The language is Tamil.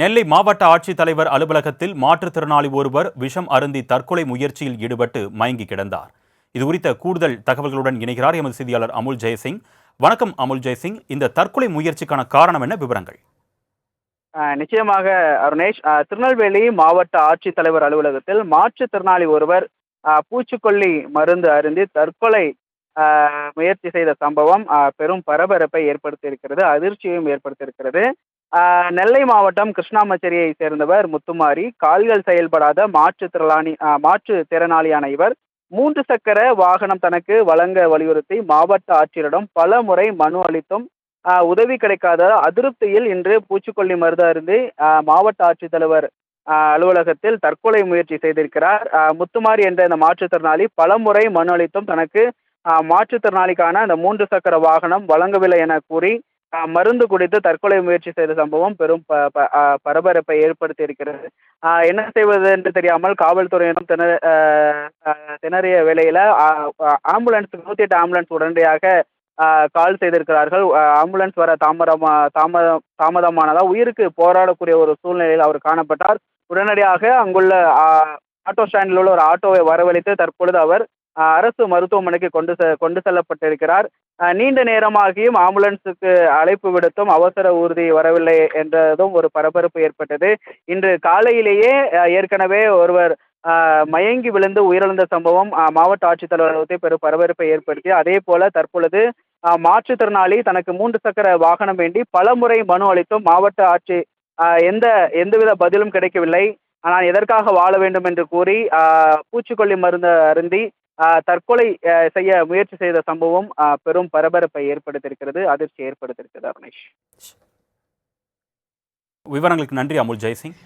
நெல்லை மாவட்ட ஆட்சித்தலைவர் அலுவலகத்தில் மாற்றுத்திறனாளி ஒருவர் விஷம் அருந்தி தற்கொலை முயற்சியில் ஈடுபட்டு மயங்கி கிடந்தார். இது குறித்த கூடுதல் தகவல்களுடன் இணைகிறார் எமது செய்தியாளர் அமுல் ஜெயசிங். வணக்கம் அமுல் ஜெயசிங். இந்த தற்கொலை முயற்சிக்கான காரணம் என்ன? விவரங்கள். நிச்சயமாக அருணேஷ் திருநெல்வேலி மாவட்ட ஆட்சித்தலைவர் அலுவலகத்தில் மாற்றுத்திறனாளி ஒருவர் பூச்சிக்கொல்லி மருந்து அருந்தி தற்கொலை முயற்சி செய்த சம்பவம் பெரும் பரபரப்பை ஏற்படுத்தியிருக்கிறது அதிர்ச்சியையும் ஏற்படுத்தியிருக்கிறது. நெல்லை மாவட்டம் கிருஷ்ணாமச்சேரியை சேர்ந்தவர் முத்துமாரி கால்கள் செயல்படாத மாற்றுத்திறனாளி மாற்றுத்திறனாளியான இவர். மூன்று சக்கர வாகனம் தனக்கு வழங்க வலியுறுத்தி மாவட்ட ஆட்சியரிடம் பல முறை மனு அளித்தும் உதவி கிடைக்காத அதிருப்தியில் இன்று பூச்சிக்கொல்லி மருந்து அருந்தி மாவட்ட ஆட்சித்தலைவர் அலுவலகத்தில் தற்கொலை முயற்சி செய்திருக்கிறார். முத்துமாரி என்ற இந்த மாற்றுத்திறனாளி பல முறை மனு அளித்தும் தனக்கு மாற்றுத்திறனாளிக்கான அந்த மூன்று சக்கர வாகனம் வழங்கவில்லை என கூறி மருந்து குடித்து தற்கொலை முயற்சி செய்த சம்பவம் பெரும் ப ப- பரபரப்பை ஏற்படுத்தி இருக்கிறது. என்ன செய்வது என்று தெரியாமல் காவல்துறையிடம் திணற திணறிய வேளையில ஆம்புலன்ஸ் நூற்றி எட்டு ஆம்புலன்ஸ் உடனடியாக கால் செய்திருக்கிறார்கள். ஆம்புலன்ஸ் வர தாமதமா தாமதம் தாமதமானதால் உயிருக்கு போராடக்கூடிய ஒரு சூழ்நிலையில் அவர் காணப்பட்டார். உடனடியாக அங்குள்ள ஆட்டோ ஸ்டாண்டில் உள்ள ஒரு ஆட்டோவை வரவழைத்து தற்பொழுது அவர் அரசு மருத்துவமனைக்கு கொண்டு செ கொண்டு செல்லப்பட்டிருக்கிறார். நீண்ட நேரமாகியும் ஆம்புலன்ஸுக்கு அழைப்பு விடுத்தும் அவசர ஊர்தி வரவில்லை என்றதும் ஒரு பரபரப்பு ஏற்பட்டது. இன்று காலையிலேயே ஏற்கனவே ஒருவர் மயங்கி விழுந்து உயிரிழந்த சம்பவம் மாவட்ட ஆட்சித்தலைவர் அலுவலகத்தை பெரும் பரபரப்பை ஏற்படுத்தி அதே போல தற்பொழுது மாற்றுத்திறனாளி தனக்கு மூன்று சக்கர வாகனம் வேண்டி பலமுறை மனு அளித்தும் மாவட்ட ஆட்சி எந்த எந்தவித பதிலும் கிடைக்கவில்லை. ஆனால் எதற்காக வாழ வேண்டும் என்று கூறி பூச்சிக்கொல்லி மருந்து அருந்தி தற்கொலை செய்ய முயற்சி செய்த சம்பவம் பெரும் பரபரப்பை ஏற்படுத்தியிருக்கிறது அதிர்ச்சி ஏற்படுத்தியிருக்கிறது அருணேஷ். விவரங்களுக்கு நன்றி அமுல் ஜெய்சிங்.